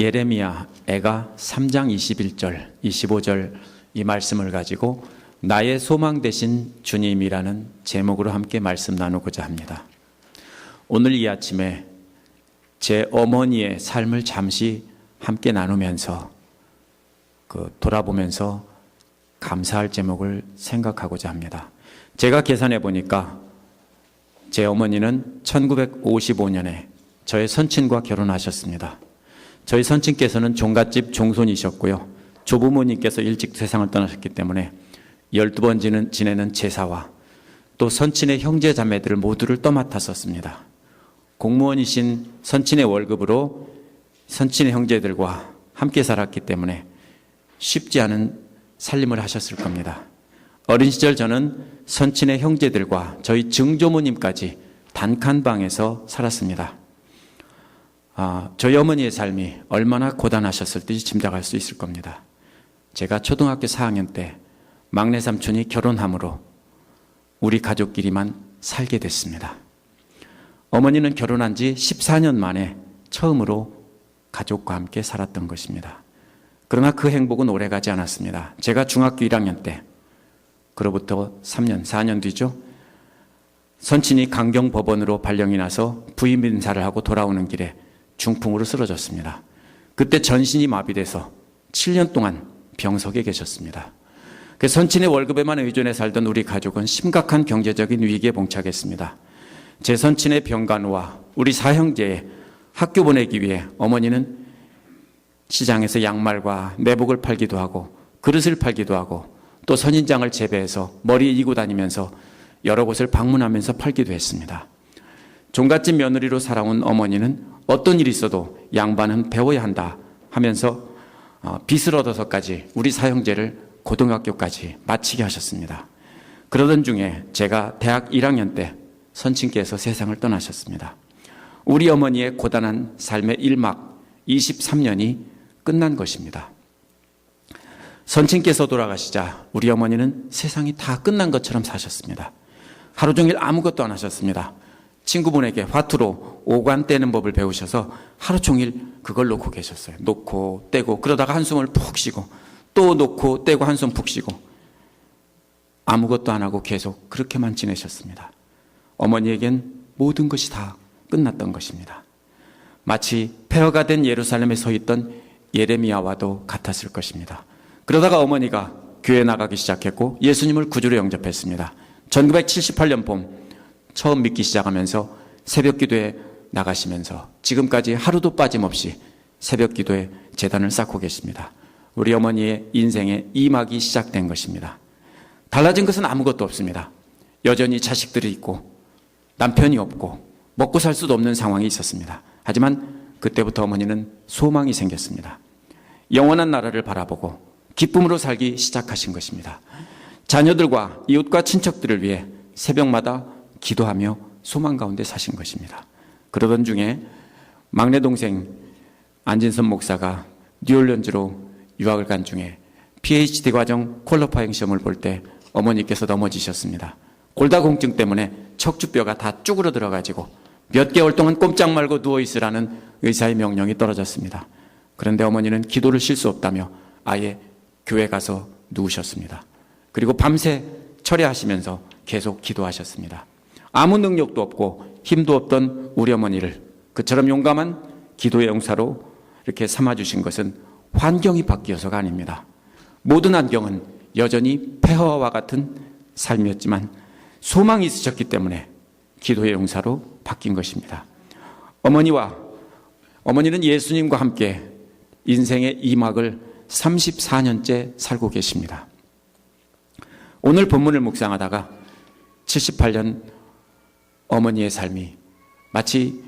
예레미야 애가 3장 21절, 25절 이 말씀을 가지고 나의 소망 되신 주님이라는 제목으로 함께 말씀 나누고자 합니다. 오늘 이 아침에 제 어머니의 삶을 잠시 함께 나누면서 그 돌아보면서 감사할 제목을 생각하고자 합니다. 제가 계산해 보니까 제 어머니는 1955년에 저의 선친과 결혼하셨습니다. 저희 선친께서는 종갓집 종손이셨고요. 조부모님께서 일찍 세상을 떠나셨기 때문에 12번 지내는 제사와 또 선친의 형제 자매들을 모두를 떠맡았었습니다. 공무원이신 선친의 월급으로 선친의 형제들과 함께 살았기 때문에 쉽지 않은 살림을 하셨을 겁니다. 어린 시절 저는 선친의 형제들과 저희 증조모님까지 단칸방에서 살았습니다. 아, 저희 어머니의 삶이 얼마나 고단하셨을지 짐작할 수 있을 겁니다. 제가 초등학교 4학년 때 막내 삼촌이 결혼함으로 우리 가족끼리만 살게 됐습니다. 어머니는 결혼한 지 14년 만에 처음으로 가족과 함께 살았던 것입니다. 그러나 그 행복은 오래 가지 않았습니다. 제가 중학교 1학년 때, 그로부터 3년, 4년 뒤죠. 선친이 강경법원으로 발령이 나서 부임 인사를 하고 돌아오는 길에 중풍으로 쓰러졌습니다. 그때 전신이 마비돼서 7년 동안 병석에 계셨습니다. 그 선친의 월급에만 의존해 살던 우리 가족은 심각한 경제적인 위기에 봉착했습니다. 제 선친의 병간호와 우리 사형제의 학교 보내기 위해 어머니는 시장에서 양말과 내복을 팔기도 하고 그릇을 팔기도 하고 또 선인장을 재배해서 머리에 이고 다니면서 여러 곳을 방문하면서 팔기도 했습니다. 종갓집 며느리로 살아온 어머니는 어떤 일이 있어도 양반은 배워야 한다 하면서 어, 빚을 얻어서까지 우리 사형제를 고등학교까지 마치게 하셨습니다. 그러던 중에 제가 대학 1학년 때 선친께서 세상을 떠나셨습니다. 우리 어머니의 고단한 삶의 일막 23년이 끝난 것입니다. 선친께서 돌아가시자 우리 어머니는 세상이 다 끝난 것처럼 사셨습니다. 하루 종일 아무것도 안 하셨습니다. 친구분에게 화투로 오관 떼는 법을 배우셔서 하루 종일 그걸 놓고 계셨어요. 놓고 떼고 그러다가 한숨을 푹 쉬고 또 놓고 떼고 한숨 푹 쉬고 아무것도 안 하고 계속 그렇게만 지내셨습니다. 어머니에겐 모든 것이 다 끝났던 것입니다. 마치 폐허가 된 예루살렘에 서 있던 예레미야와도 같았을 것입니다. 그러다가 어머니가 교회 나가기 시작했고 예수님을 구주로 영접했습니다. 1978년 봄 처음 믿기 시작하면서 새벽 기도에 나가시면서 지금까지 하루도 빠짐없이 새벽 기도에 재단을 쌓고 계십니다. 우리 어머니의 인생의 이막이 시작된 것입니다. 달라진 것은 아무것도 없습니다. 여전히 자식들이 있고 남편이 없고 먹고 살 수도 없는 상황이 있었습니다. 하지만 그때부터 어머니는 소망이 생겼습니다. 영원한 나라를 바라보고 기쁨으로 살기 시작하신 것입니다. 자녀들과 이웃과 친척들을 위해 새벽마다 기도하며 소망 가운데 사신 것입니다. 그러던 중에 막내 동생 안진선 목사가 뉴올리언즈로 유학을 간 중에 PhD 과정 콜러파잉 시험을 볼 때 어머니께서 넘어지셨습니다. 골다공증 때문에 척추뼈가 다 쭈그러 들어가지고 몇 개월 동안 꼼짝 말고 누워 있으라는 의사의 명령이 떨어졌습니다. 그런데 어머니는 기도를 쉴 수 없다며 아예 교회 가서 누우셨습니다. 그리고 밤새 철회하시면서 계속 기도하셨습니다. 아무 능력도 없고 힘도 없던 우리 어머니를 그처럼 용감한 기도의 용사로 이렇게 삼아주신 것은 환경이 바뀌어서가 아닙니다. 모든 환경은 여전히 폐허와 같은 삶이었지만 소망이 있으셨기 때문에 기도의 용사로 바뀐 것입니다. 어머니와 어머니는 예수님과 함께 인생의 이막을 34년째 살고 계십니다. 오늘 본문을 묵상하다가 78년 어머니의 삶이 마치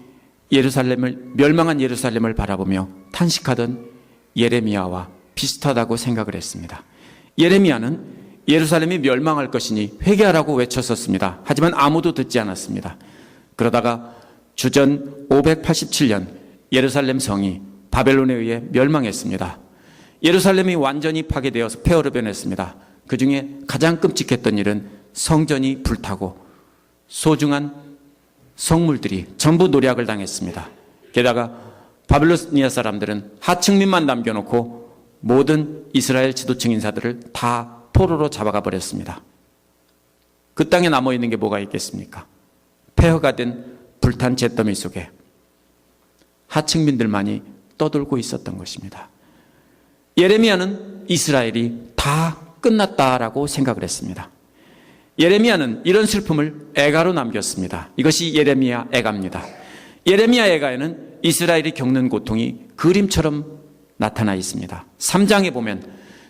예루살렘을 멸망한 예루살렘을 바라보며 탄식하던 예레미야와 비슷하다고 생각을 했습니다. 예레미야는 예루살렘이 멸망할 것이니 회개하라고 외쳤었습니다. 하지만 아무도 듣지 않았습니다. 그러다가 주전 587년 예루살렘 성이 바벨론에 의해 멸망했습니다. 예루살렘이 완전히 파괴되어서 폐허로 변했습니다. 그 중에 가장 끔찍했던 일은 성전이 불타고 소중한 성물들이 전부 노략을 당했습니다. 게다가 바빌로니아 사람들은 하층민만 남겨놓고 모든 이스라엘 지도층 인사들을 다 포로로 잡아가 버렸습니다. 그 땅에 남아 있는 게 뭐가 있겠습니까? 폐허가 된 불탄 잿더미 속에 하층민들만이 떠돌고 있었던 것입니다. 예레미야는 이스라엘이 다 끝났다라고 생각을 했습니다. 예레미야는 이런 슬픔을 애가로 남겼습니다. 이것이 예레미야 애가입니다. 예레미야 애가에는 이스라엘이 겪는 고통이 그림처럼 나타나 있습니다. 3장에 보면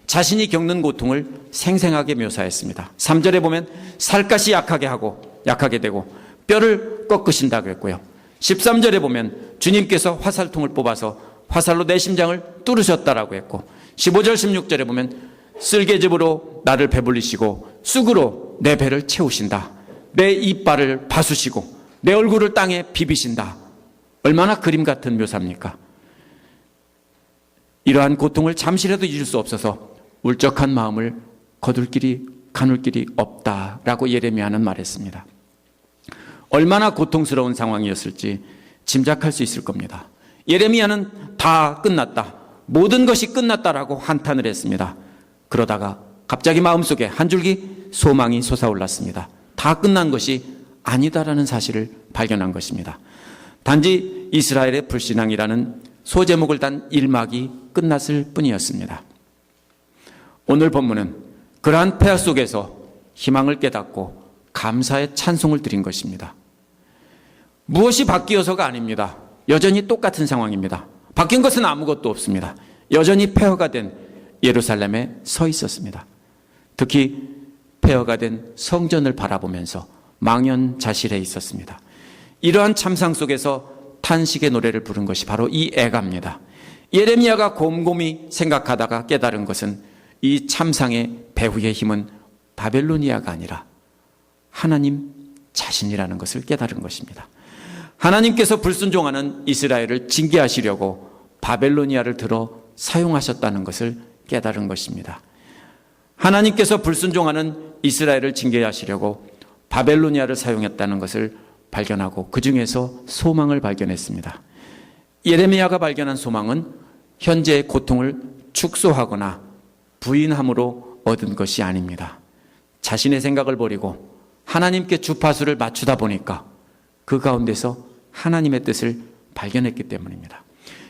자신이 겪는 고통을 생생하게 묘사했습니다. 3절에 보면 살갗이 약하게 하고 약하게 되고 뼈를 꺾으신다 그랬고요. 13절에 보면 주님께서 화살통을 뽑아서 화살로 내 심장을 뚫으셨다라고 했고 15절 16절에 보면 쓸개즙으로 나를 배불리시고 쑥으로 내 배를 채우신다. 내 이빨을 바수시고 내 얼굴을 땅에 비비신다. 얼마나 그림 같은 묘사입니까? 이러한 고통을 잠시라도 잊을 수 없어서 울적한 마음을 거둘 길이 가눌 길이 없다라고 예레미야는 말했습니다. 얼마나 고통스러운 상황이었을지 짐작할 수 있을 겁니다. 예레미야는 다 끝났다. 모든 것이 끝났다라고 한탄을 했습니다. 그러다가 갑자기 마음속에 한 줄기 소망이 솟아올랐습니다. 다 끝난 것이 아니다라는 사실을 발견한 것입니다. 단지 이스라엘의 불신앙이라는 소제목을 단 일막이 끝났을 뿐이었습니다. 오늘 본문은 그러한 폐하 속에서 희망을 깨닫고 감사의 찬송을 드린 것입니다. 무엇이 바뀌어서가 아닙니다. 여전히 똑같은 상황입니다. 바뀐 것은 아무것도 없습니다. 여전히 폐허가 된 예루살렘에 서 있었습니다. 특히 폐허가 된 성전을 바라보면서 망연자실해 있었습니다. 이러한 참상 속에서 탄식의 노래를 부른 것이 바로 이 애가입니다. 예레미야가 곰곰이 생각하다가 깨달은 것은 이 참상의 배후의 힘은 바벨로니아가 아니라 하나님 자신이라는 것을 깨달은 것입니다. 하나님께서 불순종하는 이스라엘을 징계하시려고 바벨로니아를 들어 사용하셨다는 것을 깨달은 것입니다. 하나님께서 불순종하는 이스라엘을 징계하시려고 바벨로니아를 사용했다는 것을 발견하고 그 중에서 소망을 발견했습니다. 예레미야가 발견한 소망은 현재의 고통을 축소하거나 부인함으로 얻은 것이 아닙니다. 자신의 생각을 버리고 하나님께 주파수를 맞추다 보니까 그 가운데서 하나님의 뜻을 발견했기 때문입니다.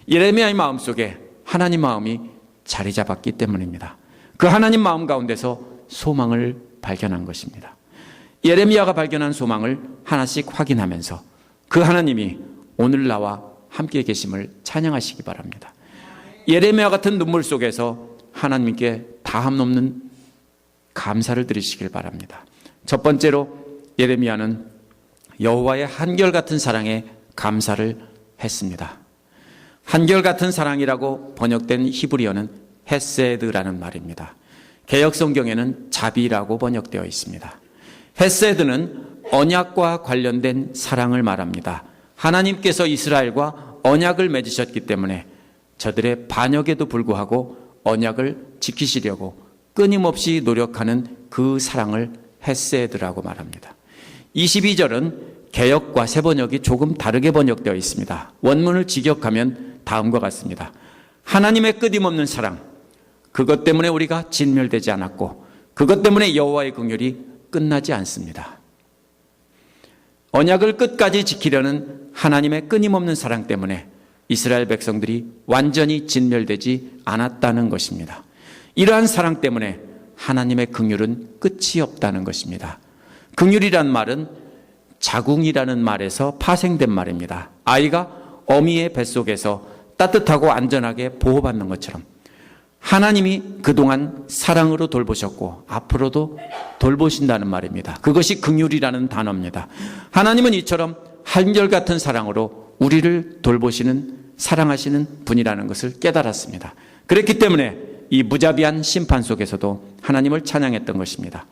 예레미야의 마음속에 하나님 마음이 자리 잡았기 때문입니다. 그 하나님 마음 가운데서 소망을 발견한 것입니다. 예레미야가 발견한 소망을 하나씩 확인하면서 그 하나님이 오늘 나와 함께 계심을 찬양하시기 바랍니다. 예레미야 같은 눈물 속에서 하나님께 다함 넘는 감사를 드리시길 바랍니다. 첫 번째로 예레미야는 여호와의 한결같은 사랑에 감사를 했습니다. 한결같은 사랑이라고 번역된 히브리어는 헤세드라는 말입니다. 개역 성경에는 자비라고 번역되어 있습니다. 헤세드는 언약과 관련된 사랑을 말합니다. 하나님께서 이스라엘과 언약을 맺으셨기 때문에 저들의 반역에도 불구하고 언약을 지키시려고 끊임없이 노력하는 그 사랑을 헤세드라고 말합니다. 22절은 개역과 새 번역이 조금 다르게 번역되어 있습니다. 원문을 직역하면 다음과 같습니다. 하나님의 끊임없는 사랑, 그것 때문에 우리가 진멸되지 않았고, 그것 때문에 여호와의 긍휼이 끝나지 않습니다. 언약을 끝까지 지키려는 하나님의 끊임없는 사랑 때문에 이스라엘 백성들이 완전히 진멸되지 않았다는 것입니다. 이러한 사랑 때문에 하나님의 긍휼은 끝이 없다는 것입니다. 긍휼이란 말은 자궁이라는 말에서 파생된 말입니다. 아이가 어미의 뱃속에서 따뜻하고 안전하게 보호받는 것처럼 하나님이 그동안 사랑으로 돌보셨고 앞으로도 돌보신다는 말입니다. 그것이 긍휼이라는 단어입니다. 하나님은 이처럼 한결같은 사랑으로 우리를 돌보시는 사랑하시는 분이라는 것을 깨달았습니다. 그렇기 때문에 이 무자비한 심판 속에서도 하나님을 찬양했던 것입니다.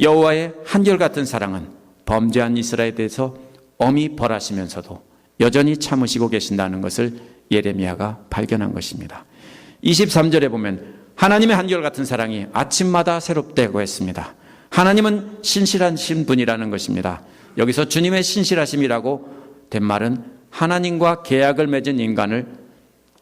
여호와의 한결같은 사랑은 범죄한 이스라엘에 대해서 엄히 벌하시면서도 여전히 참으시고 계신다는 것을 예레미야가 발견한 것입니다. 23절에 보면 하나님의 한결같은 사랑이 아침마다 새롭다고 했습니다. 하나님은 신실하신 분이라는 것입니다. 여기서 주님의 신실하심이라고 된 말은 하나님과 계약을 맺은 인간을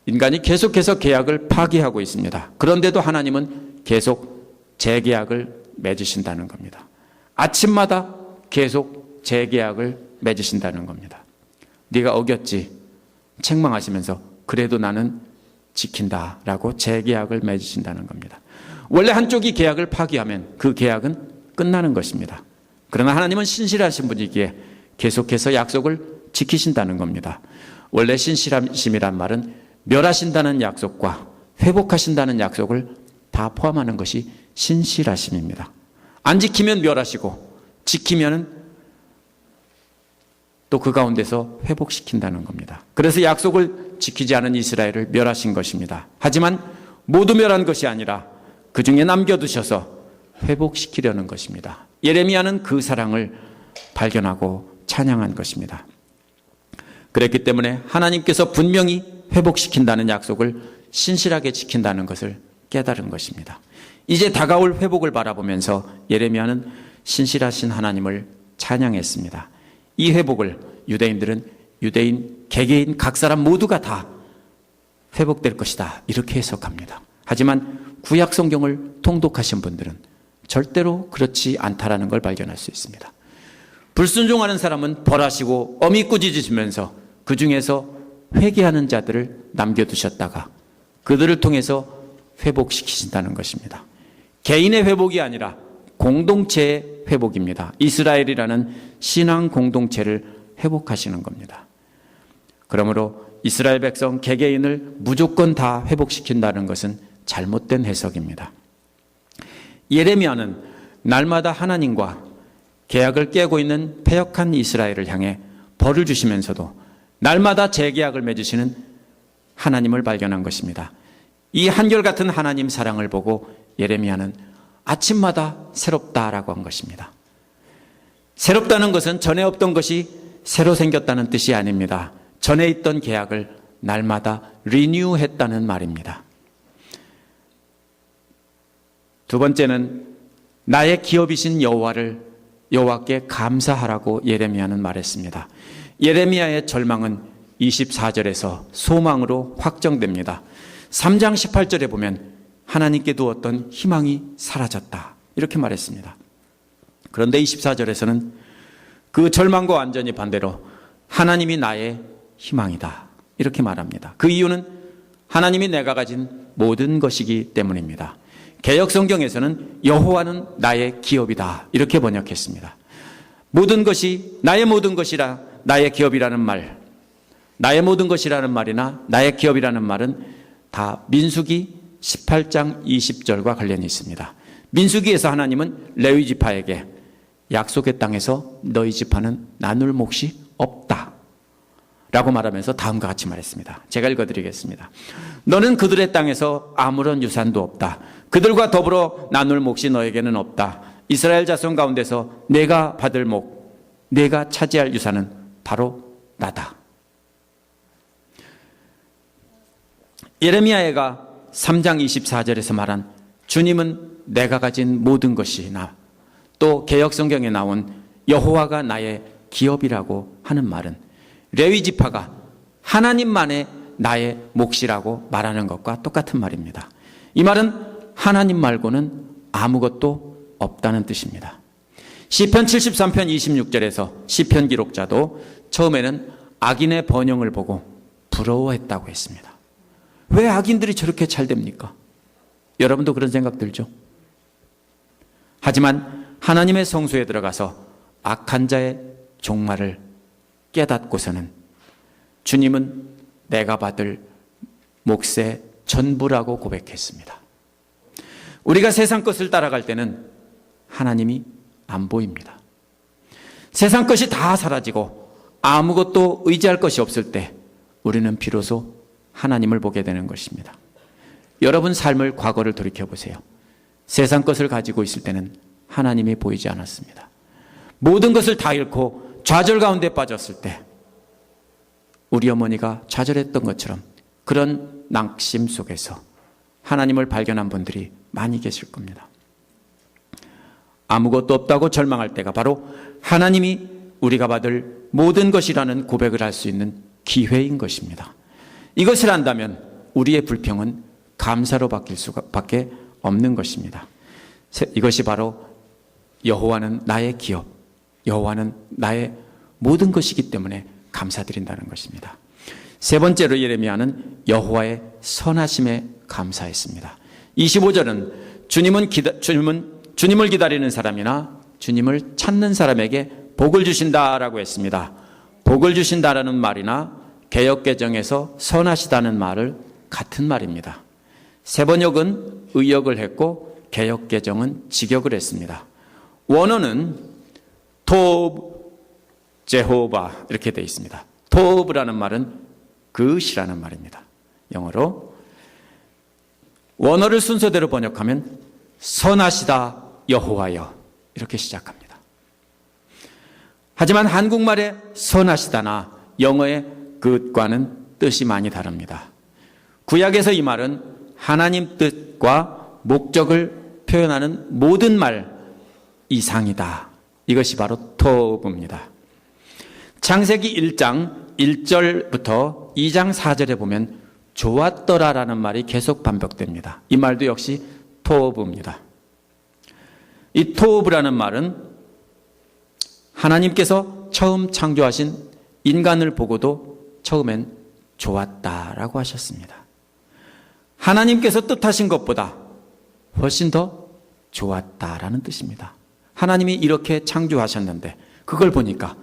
인간이 계속해서 계약을 파기하고 있습니다. 그런데도 하나님은 계속 재계약을 맺으신다는 겁니다. 아침마다 계속 재계약을 맺으신다는 겁니다. 네가 어겼지 책망하시면서 그래도 나는 지킨다라고 재계약을 맺으신다는 겁니다. 원래 한쪽이 계약을 파기하면 그 계약은 끝나는 것입니다. 그러나 하나님은 신실하신 분이기에 계속해서 약속을 지키신다는 겁니다. 원래 신실하심이란 말은 멸하신다는 약속과 회복하신다는 약속을 다 포함하는 것이 신실하심입니다. 안 지키면 멸하시고 지키면은 또 그 가운데서 회복시킨다는 겁니다. 그래서 약속을 지키지 않은 이스라엘을 멸하신 것입니다. 하지만 모두 멸한 것이 아니라 그 중에 남겨두셔서 회복시키려는 것입니다. 예레미야는 그 사랑을 발견하고 찬양한 것입니다. 그랬기 때문에 하나님께서 분명히 회복시킨다는 약속을 신실하게 지킨다는 것을 깨달은 것입니다. 이제 다가올 회복을 바라보면서 예레미야는 신실하신 하나님을 찬양했습니다. 이 회복을 유대인들은 유대인, 개개인, 각 사람 모두가 다 회복될 것이다. 이렇게 해석합니다. 하지만 구약 성경을 통독하신 분들은 절대로 그렇지 않다라는 걸 발견할 수 있습니다. 불순종하는 사람은 벌하시고 어미 꾸짖으시면서 그 중에서 회개하는 자들을 남겨두셨다가 그들을 통해서 회복시키신다는 것입니다. 개인의 회복이 아니라 공동체의 회복입니다. 이스라엘이라는 신앙 공동체를 회복하시는 겁니다. 그러므로 이스라엘 백성 개개인을 무조건 다 회복시킨다는 것은 잘못된 해석입니다. 예레미야는 날마다 하나님과 계약을 깨고 있는 패역한 이스라엘을 향해 벌을 주시면서도 날마다 재계약을 맺으시는 하나님을 발견한 것입니다. 이 한결같은 하나님 사랑을 보고 예레미야는 아침마다 새롭다라고 한 것입니다. 새롭다는 것은 전에 없던 것이 새로 생겼다는 뜻이 아닙니다. 전에 있던 계약을 날마다 리뉴했다는 말입니다. 두 번째는 나의 기업이신 여호와를 여호와께 감사하라고 예레미야는 말했습니다. 예레미야의 절망은 24절에서 소망으로 확정됩니다. 3장 18절에 보면 하나님께 두었던 희망이 사라졌다. 이렇게 말했습니다. 그런데 24절에서는 그 절망과 완전히 반대로 하나님이 나의 희망이다. 이렇게 말합니다. 그 이유는 하나님이 내가 가진 모든 것이기 때문입니다. 개혁 성경에서는 여호와는 나의 기업이다. 이렇게 번역했습니다. 모든 것이 나의 모든 것이라 나의 기업이라는 말, 나의 모든 것이라는 말이나 나의 기업이라는 말은 다 민수기 18장 20절과 관련이 있습니다. 민수기에서 하나님은 레위 지파에게 약속의 땅에서 너희 지파는 나눌 몫이 없다. 라고 말하면서 다음과 같이 말했습니다. 제가 읽어드리겠습니다. 너는 그들의 땅에서 아무런 유산도 없다. 그들과 더불어 나눌 몫이 너에게는 없다. 이스라엘 자손 가운데서 내가 받을 몫, 내가 차지할 유산은 바로 나다. 예레미야가 3장 24절에서 말한 주님은 내가 가진 모든 것이 나. 또 개혁 성경에 나온 여호와가 나의 기업이라고 하는 말은 레위 지파가 하나님만의 나의 몫이라고 말하는 것과 똑같은 말입니다. 이 말은 하나님 말고는 아무것도 없다는 뜻입니다. 시편 73편 26절에서 시편 기록자도 처음에는 악인의 번영을 보고 부러워했다고 했습니다. 왜 악인들이 저렇게 잘 됩니까? 여러분도 그런 생각 들죠? 하지만 하나님의 성소에 들어가서 악한 자의 종말을 깨닫고서는 주님은 내가 받을 몫의 전부라고 고백했습니다. 우리가 세상 것을 따라갈 때는 하나님이 안 보입니다. 세상 것이 다 사라지고 아무것도 의지할 것이 없을 때 우리는 비로소 하나님을 보게 되는 것입니다. 여러분 삶을 과거를 돌이켜 보세요. 세상 것을 가지고 있을 때는 하나님이 보이지 않았습니다. 모든 것을 다 잃고 좌절 가운데 빠졌을 때 우리 어머니가 좌절했던 것처럼 그런 낙심 속에서 하나님을 발견한 분들이 많이 계실 겁니다. 아무것도 없다고 절망할 때가 바로 하나님이 우리가 받을 모든 것이라는 고백을 할 수 있는 기회인 것입니다. 이것을 한다면 우리의 불평은 감사로 바뀔 수밖에 없는 것입니다. 세- 이것이 바로 여호와는 나의 기업, 여호와는 나의 모든 것이기 때문에 감사드린다는 것입니다. 세 번째로 예레미야는 여호와의 선하심에 감사했습니다. 25절은 주님은 기다, 주님은 주님을 기다리는 사람이나 주님을 찾는 사람에게 복을 주신다라고 했습니다. 복을 주신다라는 말이나 개역 개정에서 선하시다는 말을 같은 말입니다. 세번역은 의역을 했고 개역 개정은 직역을 했습니다. 원어는 토브 제호바 이렇게 되어 있습니다. 토브라는 말은 그시라는 말입니다. 영어로 원어를 순서대로 번역하면 선하시다 여호와여 이렇게 시작합니다. 하지만 한국말의 선하시다나 영어의 그과는 뜻이 많이 다릅니다. 구약에서 이 말은 하나님 뜻과 목적을 표현하는 모든 말 이상이다. 이것이 바로 토브입니다. 창세기 1장 1절부터 2장 4절에 보면 좋았더라라는 말이 계속 반복됩니다. 이 말도 역시 토브입니다. 이 토브라는 말은 하나님께서 처음 창조하신 인간을 보고도 처음엔 좋았다라고 하셨습니다. 하나님께서 뜻하신 것보다 훨씬 더 좋았다라는 뜻입니다. 하나님이 이렇게 창조하셨는데 그걸 보니까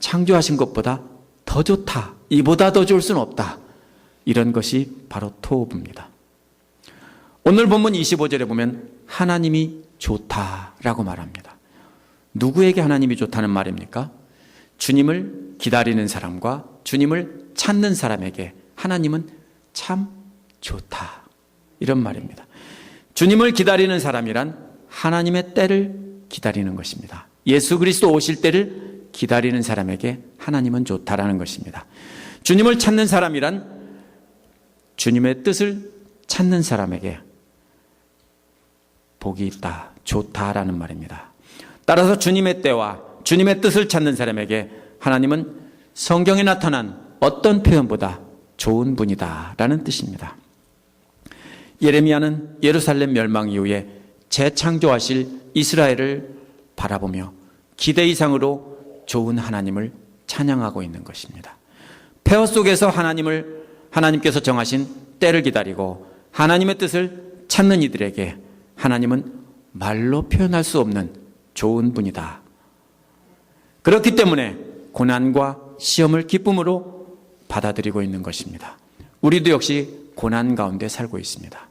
창조하신 것보다 더 좋다. 이보다 더 좋을 수는 없다. 이런 것이 바로 토브입니다. 오늘 본문 25절에 보면 하나님이 좋다라고 말합니다. 누구에게 하나님이 좋다는 말입니까? 주님을 기다리는 사람과 주님을 찾는 사람에게 하나님은 참 좋다. 이런 말입니다. 주님을 기다리는 사람이란 하나님의 때를 기다리는 것입니다. 예수 그리스도 오실 때를 기다리는 사람에게 하나님은 좋다라는 것입니다. 주님을 찾는 사람이란 주님의 뜻을 찾는 사람에게 복이 있다, 좋다라는 말입니다. 따라서 주님의 때와 주님의 뜻을 찾는 사람에게 하나님은 성경에 나타난 어떤 표현보다 좋은 분이다 라는 뜻입니다. 예레미야는 예루살렘 멸망 이후에 재창조하실 이스라엘을 바라보며 기대 이상으로 좋은 하나님을 찬양하고 있는 것입니다. 폐허 속에서 하나님을 하나님께서 정하신 때를 기다리고 하나님의 뜻을 찾는 이들에게 하나님은 말로 표현할 수 없는 좋은 분이다. 그렇기 때문에 고난과 시험을 기쁨으로 받아들이고 있는 것입니다. 우리도 역시 고난 가운데 살고 있습니다.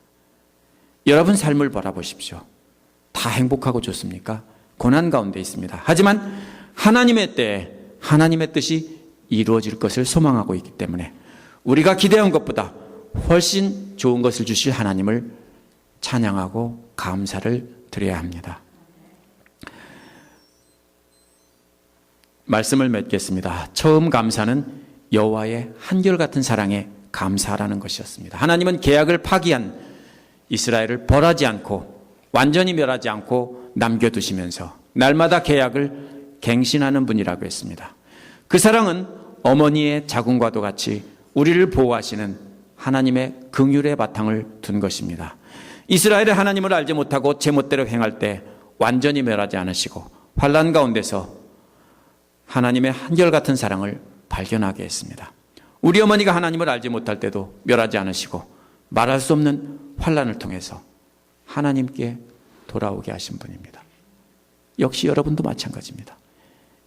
여러분 삶을 바라보십시오. 다 행복하고 좋습니까? 고난 가운데 있습니다. 하지만 하나님의 때에 하나님의 뜻이 이루어질 것을 소망하고 있기 때문에 우리가 기대한 것보다 훨씬 좋은 것을 주실 하나님을 찬양하고 감사를 드려야 합니다. 말씀을 맺겠습니다. 처음 감사는 여호와의 한결같은 사랑에 감사라는 것이었습니다. 하나님은 계약을 파기한 이스라엘을 벌하지 않고 완전히 멸하지 않고 남겨두시면서 날마다 계약을 갱신하는 분이라고 했습니다. 그 사랑은 어머니의 자궁과도 같이 우리를 보호하시는 하나님의 긍휼의 바탕을 둔 것입니다. 이스라엘의 하나님을 알지 못하고 제멋대로 행할 때 완전히 멸하지 않으시고 환란 가운데서 하나님의 한결같은 사랑을 발견하게 했습니다. 우리 어머니가 하나님을 알지 못할 때도 멸하지 않으시고 말할 수 없는 환란을 통해서 하나님께 돌아오게 하신 분입니다. 역시 여러분도 마찬가지입니다.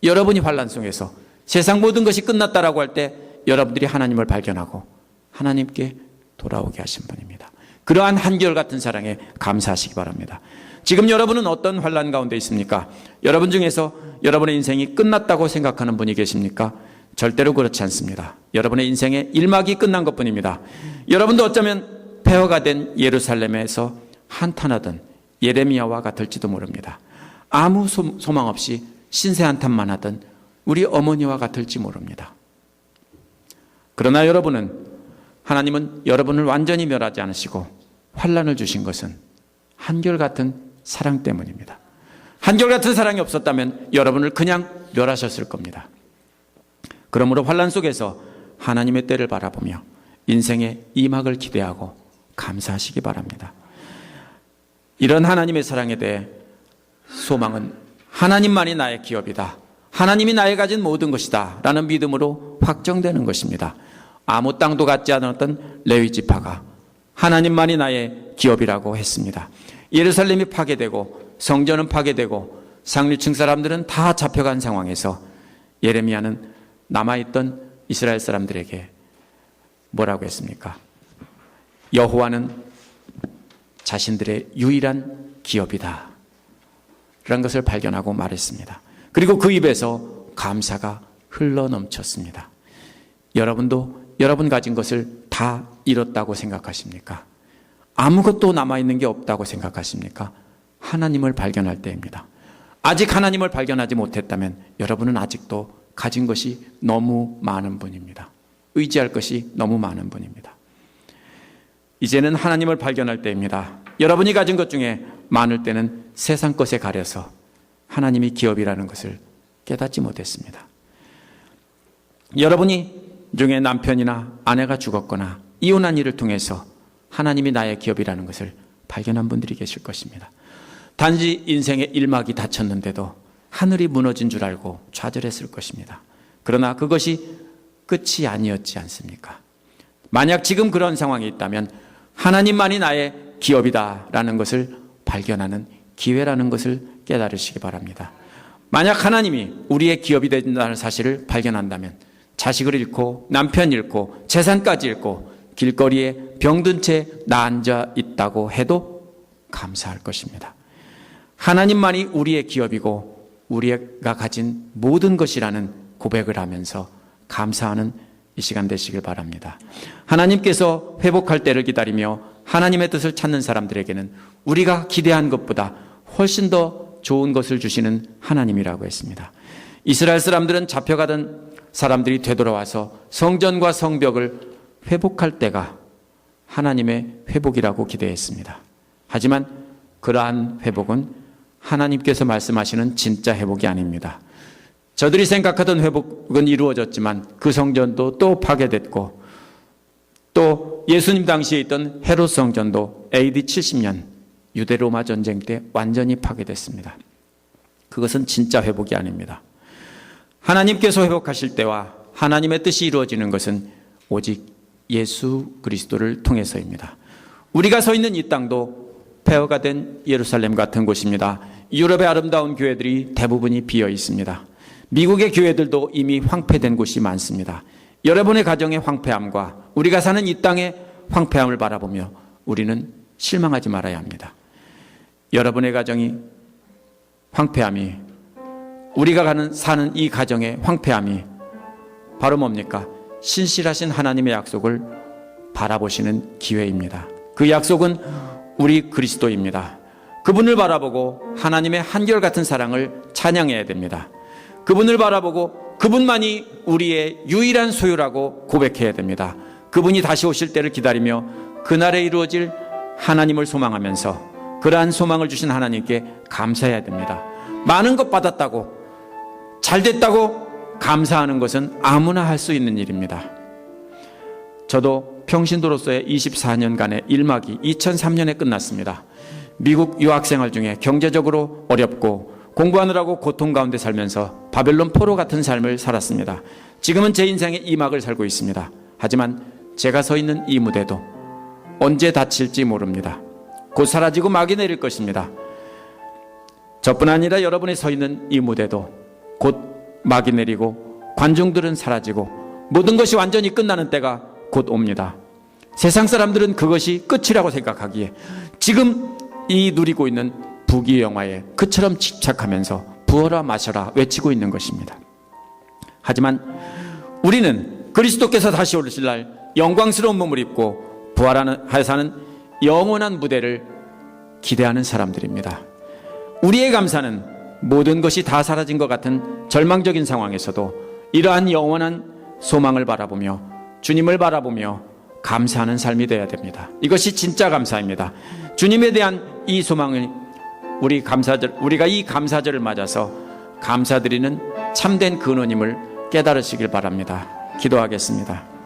여러분이 환란 속에서 세상 모든 것이 끝났다라고 할 때 여러분들이 하나님을 발견하고 하나님께 돌아오게 하신 분입니다. 그러한 한결같은 사랑에 감사하시기 바랍니다. 지금 여러분은 어떤 환란 가운데 있습니까? 여러분 중에서 여러분의 인생이 끝났다고 생각하는 분이 계십니까? 절대로 그렇지 않습니다. 여러분의 인생의 일막이 끝난 것뿐입니다. 여러분도 어쩌면 폐허가 된 예루살렘에서 한탄하던 예레미야와 같을지도 모릅니다. 아무 소망 없이 신세 한탄만 하던 우리 어머니와 같을지 모릅니다. 그러나 여러분은 하나님은 여러분을 완전히 멸하지 않으시고 환란을 주신 것은 한결같은 사랑 때문입니다. 한결같은 사랑이 없었다면 여러분을 그냥 멸하셨을 겁니다. 그러므로 환란 속에서 하나님의 때를 바라보며 인생의 이막을 기대하고 감사하시기 바랍니다. 이런 하나님의 사랑에 대해 소망은 하나님만이 나의 기업이다. 하나님이 나의 가진 모든 것이다. 라는 믿음으로 확정되는 것입니다. 아무 땅도 갖지 않았던 레위 지파가 하나님만이 나의 기업이라고 했습니다. 예루살렘이 파괴되고 성전은 파괴되고 상류층 사람들은 다 잡혀간 상황에서 예레미야는 남아있던 이스라엘 사람들에게 뭐라고 했습니까? 여호와는 자신들의 유일한 기업이다. 그런 것을 발견하고 말했습니다. 그리고 그 입에서 감사가 흘러 넘쳤습니다. 여러분도 여러분 가진 것을 다 잃었다고 생각하십니까? 아무것도 남아있는 게 없다고 생각하십니까? 하나님을 발견할 때입니다. 아직 하나님을 발견하지 못했다면 여러분은 아직도 가진 것이 너무 많은 분입니다. 의지할 것이 너무 많은 분입니다. 이제는 하나님을 발견할 때입니다. 여러분이 가진 것 중에 많을 때는 세상 것에 가려서 하나님이 기업이라는 것을 깨닫지 못했습니다. 여러분이 중에 남편이나 아내가 죽었거나 이혼한 일을 통해서 하나님이 나의 기업이라는 것을 발견한 분들이 계실 것입니다. 단지 인생의 일막이 닫혔는데도 하늘이 무너진 줄 알고 좌절했을 것입니다. 그러나 그것이 끝이 아니었지 않습니까? 만약 지금 그런 상황이 있다면 하나님만이 나의 기업이다라는 것을 발견하는 기회라는 것을 깨달으시기 바랍니다. 만약 하나님이 우리의 기업이 된다는 사실을 발견한다면 자식을 잃고 남편 잃고 재산까지 잃고 길거리에 병든 채 나앉아 있다고 해도 감사할 것입니다. 하나님만이 우리의 기업이고 우리가 가진 모든 것이라는 고백을 하면서 감사하는 이 시간 되시길 바랍니다. 하나님께서 회복할 때를 기다리며 하나님의 뜻을 찾는 사람들에게는 우리가 기대한 것보다 훨씬 더 좋은 것을 주시는 하나님이라고 했습니다. 이스라엘 사람들은 잡혀가던 사람들이 되돌아와서 성전과 성벽을 회복할 때가 하나님의 회복이라고 기대했습니다. 하지만 그러한 회복은 하나님께서 말씀하시는 진짜 회복이 아닙니다. 저들이 생각하던 회복은 이루어졌지만 그 성전도 또 파괴됐고 또 예수님 당시에 있던 헤롯 성전도 AD 70년 유대 로마 전쟁 때 완전히 파괴됐습니다. 그것은 진짜 회복이 아닙니다. 하나님께서 회복하실 때와 하나님의 뜻이 이루어지는 것은 오직 예수 그리스도를 통해서입니다. 우리가 서 있는 이 땅도 폐허가 된 예루살렘 같은 곳입니다. 유럽의 아름다운 교회들이 대부분이 비어 있습니다. 미국의 교회들도 이미 황폐된 곳이 많습니다. 여러분의 가정의 황폐함과 우리가 사는 이 땅의 황폐함을 바라보며 우리는 실망하지 말아야 합니다. 여러분의 가정이 황폐함이 우리가 가는 사는 이 가정의 황폐함이 바로 뭡니까? 신실하신 하나님의 약속을 바라보시는 기회입니다. 그 약속은 우리 그리스도입니다. 그분을 바라보고 하나님의 한결같은 사랑을 찬양해야 됩니다. 그분을 바라보고 그분만이 우리의 유일한 소유라고 고백해야 됩니다. 그분이 다시 오실 때를 기다리며 그날에 이루어질 하나님을 소망하면서 그러한 소망을 주신 하나님께 감사해야 됩니다. 많은 것 받았다고 잘 됐다고 감사하는 것은 아무나 할 수 있는 일입니다. 저도 평신도로서의 24년간의 일막이 2003년에 끝났습니다. 미국 유학생활 중에 경제적으로 어렵고 공부하느라고 고통 가운데 살면서 바벨론 포로 같은 삶을 살았습니다. 지금은 제 인생의 이막을 살고 있습니다. 하지만 제가 서 있는 이 무대도 언제 닫힐지 모릅니다. 곧 사라지고 막이 내릴 것입니다. 저뿐 아니라 여러분이 서 있는 이 무대도 곧 막이 내리고 관중들은 사라지고 모든 것이 완전히 끝나는 때가 곧 옵니다. 세상 사람들은 그것이 끝이라고 생각하기에 지금 이 누리고 있는 부귀 영화에 그처럼 집착하면서 부어라 마셔라 외치고 있는 것입니다. 하지만 우리는 그리스도께서 다시 오실 날 영광스러운 몸을 입고 부활하는 하사는 영원한 무대를 기대하는 사람들입니다. 우리의 감사는 모든 것이 다 사라진 것 같은 절망적인 상황에서도 이러한 영원한 소망을 바라보며 주님을 바라보며 감사하는 삶이 되어야 됩니다. 이것이 진짜 감사입니다. 주님에 대한 이 소망을 우리 감사절 우리가 이 감사절을 맞아서 감사드리는 참된 근원임을 깨달으시길 바랍니다. 기도하겠습니다.